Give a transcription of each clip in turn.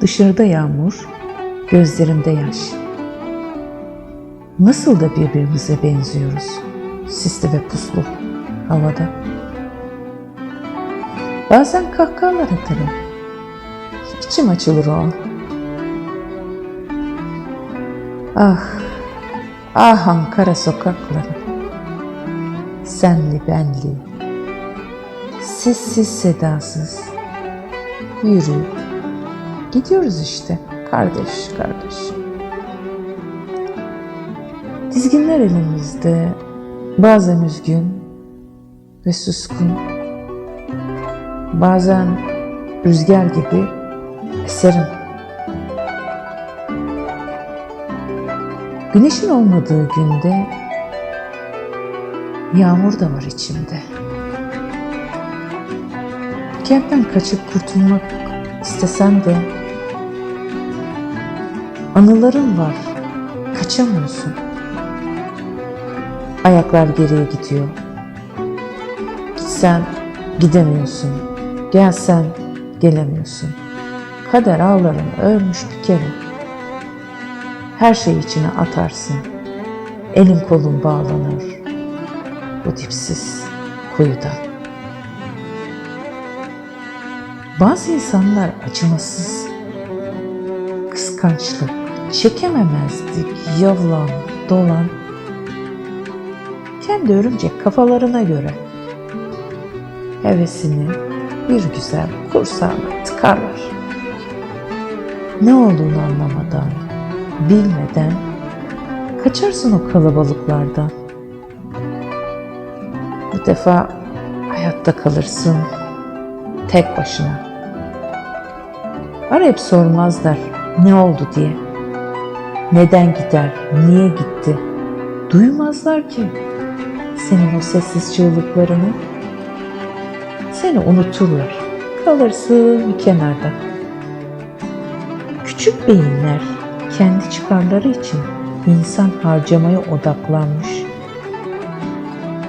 Dışarıda yağmur, gözlerimde yaş. Nasıl da birbirimize benziyoruz. Sisli ve puslu havada. Bazen kahkahalar atarım. İçim açılır o an. Ah, ah Ankara sokakları. Senli benli, sessiz sedasız. Yürü, gidiyoruz işte kardeş kardeş. Dizginler elimizde, bazen üzgün ve suskun. Bazen rüzgar gibi eserim. Güneşin olmadığı günde yağmur da var içimde. Kentten kaçıp kurtulmak istesem de anıların var, kaçamıyorsun. Ayaklar geriye gidiyor. Gitsen gidemiyorsun. Gelsen gelemiyorsun. Kader ağlarını örmüş bir kere. Her şey içine atarsın. Elin kolun bağlanır. Bu dipsiz kuyuda. Bazı insanlar acımasız. Kıskançlık, çekememezlik, yalan, dolan. Kendi örümcek kafalarına göre hevesini bir güzel kursağına tıkarlar. Ne olduğunu anlamadan, bilmeden kaçarsın o kalabalıklardan. Bu defa hayatta kalırsın tek başına. Arayıp sormazlar ne oldu diye. Neden gider, niye gitti? Duymazlar ki senin o sessiz çığlıklarını. Seni unuturlar. Kalırsın bir kenarda. Küçük beyinler kendi çıkarları için insan harcamaya odaklanmış.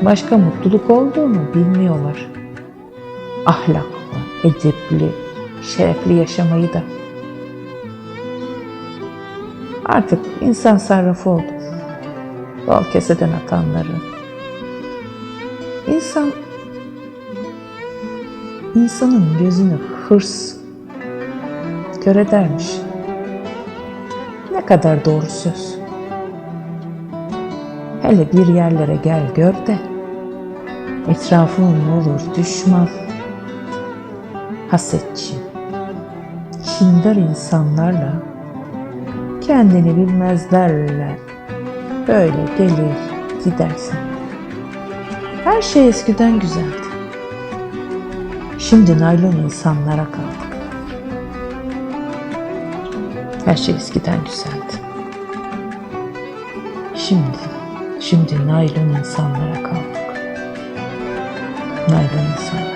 Başka mutluluk olduğunu bilmiyorlar. Ahlaklı, edepli, şerefli yaşamayı da. Artık insan sarrafı oldu. Bal keseden atanları. İnsan insanın gözünü hırs kör edermiş. Ne kadar doğru söz. Hele bir yerlere gel gör de etrafın olur düşman. Hasetçi, kindar insanlarla kendini bilmezlerle böyle gelir gidersin. Her şey eskiden güzeldi. Şimdi naylon insanlara kaldık. Her şey eskiden güzeldi. Şimdi, şimdi naylon insanlara kaldık. Naylon insanlar.